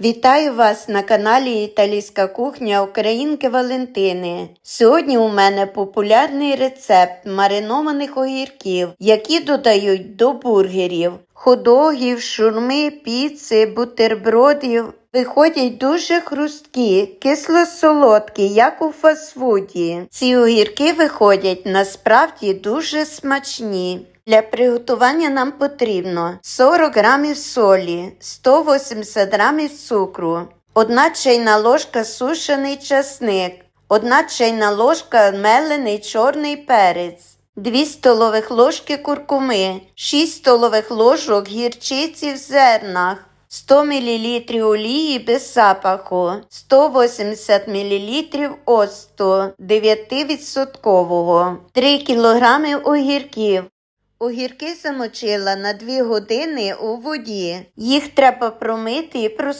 Вітаю вас на каналі Італійська кухня Українки Валентини. Сьогодні у мене популярний рецепт маринованих огірків, які додають до бургерів, ходогів, шурми, піци, бутербродів. Виходять дуже хрусткі, кисло-солодкі, як у фастфуді. Ці огірки виходять насправді дуже смачні. Для приготування нам потрібно 40 грамів солі, 180 грамів цукру, 1 чайна ложка сушений часник, 1 чайна ложка мелений чорний перець, 2 столових ложки куркуми, 6 столових ложок гірчиці в зернах, 100 мл олії без запаху, 180 мл оцту 9%, 3 кг огірків. Огірки замочила на 2 години у воді. Їх треба промити і просушити.